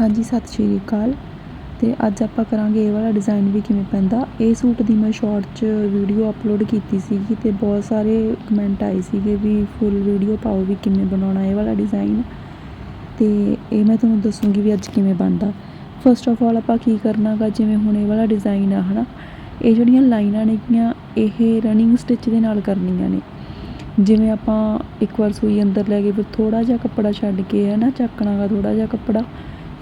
ਹਾਂਜੀ, ਸਤਿ ਸ਼੍ਰੀ ਅਕਾਲ। ਅਤੇ ਅੱਜ ਆਪਾਂ ਕਰਾਂਗੇ ਇਹ ਵਾਲਾ ਡਿਜ਼ਾਈਨ ਵੀ ਕਿਵੇਂ ਪੈਂਦਾ। ਇਹ ਸੂਟ ਦੀ ਮੈਂ ਸ਼ਾਰਟ 'ਚ ਵੀਡੀਓ ਅਪਲੋਡ ਕੀਤੀ ਸੀਗੀ ਤੇ ਬਹੁਤ ਸਾਰੇ ਕਮੈਂਟ ਆਏ ਸੀਗੇ ਵੀ ਫੁੱਲ ਵੀਡੀਓ ਪਾਓ ਵੀ ਕਿਵੇਂ ਬਣਾਉਣਾ ਇਹ ਵਾਲਾ ਡਿਜ਼ਾਈਨ ਤੇ ਇਹ ਮੈਂ ਤੁਹਾਨੂੰ ਦੱਸੂਗੀ ਵੀ ਅੱਜ ਕਿਵੇਂ ਬਣਦਾ। ਫਸਟ ਆਫ ਆਲ ਆਪਾਂ ਕੀ ਕਰਨਾਗਾ, ਜਿਵੇਂ ਹੁਣ ਇਹ ਵਾਲਾ ਡਿਜ਼ਾਈਨ ਆ, ਹਨਾ? ਇਹ ਜਿਹੜੀਆਂ ਲਾਈਨਾਂ ਨੇਗੀਆਂ, ਇਹ ਰਨਿੰਗ ਸਟਿਚ ਦੇ ਨਾਲ ਕਰਨੀਆਂ ਨੇ। ਜਿਵੇਂ ਆਪਾਂ ਇੱਕ ਵਾਰ ਸੂਈ ਅੰਦਰ ਲੈ ਕੇ ਫਿਰ ਥੋੜਾ ਜਿਹਾ ਕੱਪੜਾ ਛੱਡ ਕੇ ਹੈ ਨਾ ਚੱਕਣਾਗਾ ਥੋੜਾ ਜਿਹਾ ਕੱਪੜਾ।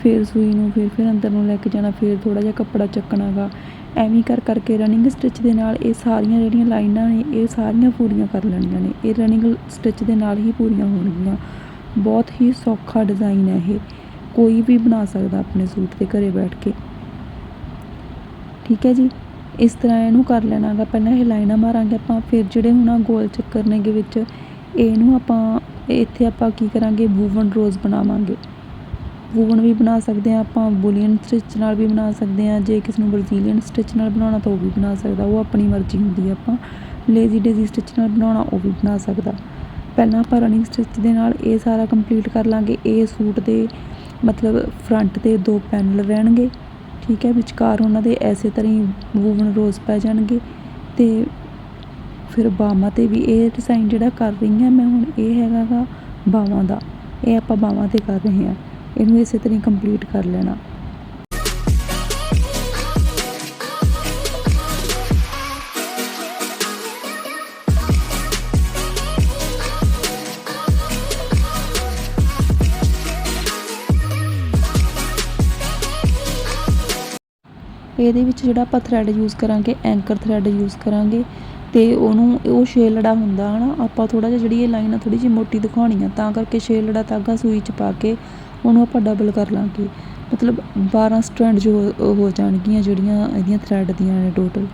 ਫਿਰ ਸੂਈ ਨੂੰ ਫਿਰ ਫਿਰ ਅੰਦਰ ਨੂੰ ਲੈ ਕੇ ਜਾਣਾ, ਫਿਰ ਥੋੜਾ ਜਿਹਾ ਕੱਪੜਾ ਚੱਕਣਾਗਾ ਐਵੇਂ ਕਰ ਕਰਕੇ ਰਨਿੰਗ ਸਟਿਚ ਦੇ ਨਾਲ ਇਹ ਸਾਰੀਆਂ ਜਿਹੜੀਆਂ ਲਾਈਨਾਂ ਨੇ, ਇਹ ਸਾਰੀਆਂ ਪੂਰੀਆਂ ਕਰ ਲੈਣੀਆਂ ਨੇ। ਇਹ ਰਨਿੰਗ ਸਟਿਚ ਦੇ ਨਾਲ ਹੀ ਪੂਰੀਆਂ ਹੋਣਗੀਆਂ। ਬਹੁਤ ਹੀ ਸੌਖਾ ਡਿਜ਼ਾਈਨ ਹੈ ਇਹ। ਕੋਈ ਵੀ ਬਣਾ ਸਕਦਾ ਆਪਣੇ ਸੂਟ ਤੇ ਘਰੇ ਬੈਠ ਕੇ। ਠੀਕ ਹੈ ਜੀ? ਇਸ ਤਰ੍ਹਾਂ ਇਹਨੂੰ ਕਰ ਲੈਣਾਗਾ ਪਹਿਲਾਂ ਇਹ ਲਾਈਨਾਂ ਮਾਰਾਂਗੇ ਆਪਾਂ, ਫਿਰ ਜਿਹੜੇ ਹੁਣ ਗੋਲ ਚੱਕਰ ਨੇਗੇ ਵਿੱਚ, ਇਹਨੂੰ ਆਪਾਂ, ਇੱਥੇ ਆਪਾਂ ਕੀ ਕਰਾਂਗੇ? ਵੂਵਨ ਰੋਜ਼ ਬਣਾਵਾਂਗੇ। ਵੂਵਨ ਵੀ ਬਣਾ ਸਕਦੇ ਹਾਂ, ਆਪਾਂ ਬੁਲੀਅਨ ਸਟਿਚ ਨਾਲ ਵੀ ਬਣਾ ਸਕਦੇ ਹਾਂ, ਜੇ ਕਿਸੇ ਨੂੰ ਬਰਜ਼ੀਲੀਅਨ ਸਟਿਚ ਨਾਲ ਬਣਾਉਣਾ ਤਾਂ ਉਹ ਵੀ ਬਣਾ ਸਕਦਾ, ਉਹ ਆਪਣੀ ਮਰਜ਼ੀ ਹੁੰਦੀ ਆ ਆਪਾਂ। ਲੇਜ਼ੀ ਡੇਜ਼ੀ ਸਟਿਚ ਨਾਲ ਬਣਾਉਣਾ, ਉਹ ਵੀ ਬਣਾ ਸਕਦਾ। ਪਹਿਲਾਂ ਆਪਾਂ ਰਨਿੰਗ ਸਟਿਚ ਦੇ ਨਾਲ ਇਹ ਸਾਰਾ ਕੰਪਲੀਟ ਕਰ ਲਾਂਗੇ, ਇਹ ਸੂਟ ਦੇ ਮਤਲਬ ਫਰੰਟ ਤੇ ਦੋ ਪੈਨਲ ਰਹਿਣਗੇ, ਠੀਕ ਹੈ, ਵਿਚਕਾਰ ਉਹਨਾਂ ਦੇ ਐਸੇ ਤਰ੍ਹਾਂ ਹੀ ਵੂਵਨ ਰੋਜ਼ ਪੈ ਜਾਣਗੇ ਤੇ ਫਿਰ ਬਾਹਾਂ ਤੇ ਵੀ ਇਹ ਡਿਜ਼ਾਈਨ ਜਿਹੜਾ ਕਰ ਰਹੀ ਹਾਂ ਮੈਂ ਹੁਣ ਇਹ ਹੈਗਾ ਗਾ ਬਾਹਾਂ ਦਾ, ਇਹ ਆਪਾਂ ਬਾਹਾਂ ਤੇ ਕਰ ਰਹੇ ਹਾਂ। ਇਹਨੂੰ ਇਸੇ ਤਰ੍ਹਾਂ ਕੰਪਲੀਟ ਕਰ ਲੈਣਾ। ਇਹਦੇ ਵਿੱਚ ਜਿਹੜਾ ਆਪਾਂ ਥਰੈਡ ਯੂਜ਼ ਕਰਾਂਗੇ ਐਂਕਰ ਥਰੈਡ ਯੂਜ਼ ਕਰਾਂਗੇ, ਤੇ ਉਹਨੂੰ ਉਹ ਛੇਲੜਾ ਹੁੰਦਾ ਹਨਾ, ਆਪਾਂ ਥੋੜਾ ਜਿਹਾ ਜਿਹੜੀ ਇਹ ਲਾਈਨ ਆ ਥੋੜੀ ਜਿਹੀ ਮੋਟੀ ਦਿਖਾਉਣੀ ਆ ਤਾਂ ਕਰਕੇ ਛੇਲੜਾ ਧਾਗਾ ਸੂਈ 'ਚ ਪਾ ਕੇ ਉਹਨੂੰ ਆਪਾਂ ਡਬਲ ਕਰ ਲਾਂਗੇ। ਮਤਲਬ 12 ਸਟ੍ਰੈਂਡ ਜੋ ਹੋ- ਜਾਣਗੀਆਂ ਜਿਹੜੀਆਂ ਇਹਦੀਆਂ ਥਰੈਡ ਦੀਆਂ ਨੇ ਟੋਟਲ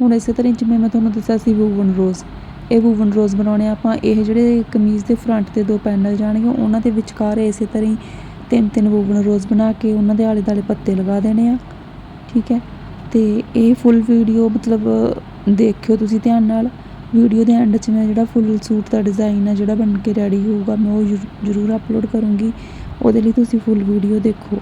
ਹੁਣ ਇਸੇ ਤਰ੍ਹਾਂ ਹੀ ਜਿਵੇਂ ਮੈਂ ਤੁਹਾਨੂੰ ਦੱਸਿਆ ਸੀ ਵੂਵਨ ਰੋਜ਼ ਇਹ ਵੂਵਨ ਰੋਜ਼ ਬਣਾਉਣੇ ਆਪਾਂ। ਇਹ ਜਿਹੜੇ ਕਮੀਜ਼ ਦੇ ਫਰੰਟ ਤੇ ਦੋ ਪੈਨਲ ਜਾਣਗੇ, ਉਹਨਾਂ ਦੇ ਵਿਚਕਾਰ ਇਸੇ ਤਰ੍ਹਾਂ ਹੀ ਤਿੰਨ ਤਿੰਨ ਵੂਵਨ ਰੋਜ਼ ਬਣਾ ਕੇ ਉਹਨਾਂ ਦੇ ਆਲੇ ਦੁਆਲੇ ਪੱਤੇ ਲਗਾ ਦੇਣੇ ਆ। ਠੀਕ ਹੈ? ਤੇ ਇਹ ਫੁੱਲ ਵੀਡੀਓ ਮਤਲਬ, ਦੇਖਿਓ ਤੁਸੀਂ ਧਿਆਨ ਨਾਲ। ਵੀਡੀਓ ਦੇ ਐਂਡ 'ਚ ਮੈਂ ਜਿਹੜਾ ਫੁੱਲ ਸੂਟ ਦਾ ਡਿਜ਼ਾਈਨ ਹੈ ਜਿਹੜਾ ਬਣ ਕੇ ਰੈਡੀ ਹੋਊਗਾ, ਮੈਂ ਉਹ ਜ਼ਰੂ- ਜ਼ਰੂਰ ਅਪਲੋਡ ਕਰੂੰਗੀ। ਉਹਦੇ ਲਈ ਤੁਸੀਂ ਫੁੱਲ ਵੀਡੀਓ ਦੇਖੋ।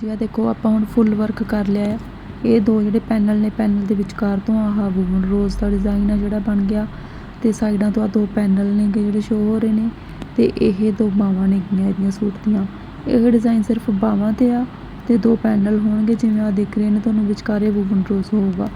ਜੀ ਦੇਖੋ, ਆਪਾਂ ਹੁਣ ਫੁੱਲ ਵਰਕ ਕਰ ਲਿਆ ਹੈ ਇਹ ਦੋ ਜਿਹੜੇ ਪੈਨਲ ਨੇ, ਪੈਨਲ ਦੇ ਵਿਚਕਾਰ ਤੋਂ ਆਹ ਵੂਵਨ ਰੋਜ਼ ਦਾ ਡਿਜ਼ਾਈਨ ਆ ਜਿਹੜਾ ਬਣ ਗਿਆ। ਤੇ ਸਾਈਡਾਂ ਤੋਂ ਆ ਦੋ ਪੈਨਲ ਨੇਗੇ ਜਿਹੜੇ ਸ਼ੋਅ ਹੋ ਰਹੇ ਨੇ। ਤੇ ਇਹ ਦੋ ਬਾਵਾਂ ਨੇਗੀਆਂ ਇਹਦੀਆਂ ਸੂਟ ਦੀਆਂ। ਇਹ ਡਿਜ਼ਾਈਨ ਸਿਰਫ ਬਾਵਾਂ ਤੇ ਆ, ਤੇ ਦੋ ਪੈਨਲ ਹੋਣਗੇ, ਜਿਵੇਂ ਆ ਦੇਖ ਰਹੇ ਨੇ, ਤੁਹਾਨੂੰ ਵਿਚਕਾਰੇ ਵੂਵਨ ਰੋਜ਼ ਹੋਊਗਾ।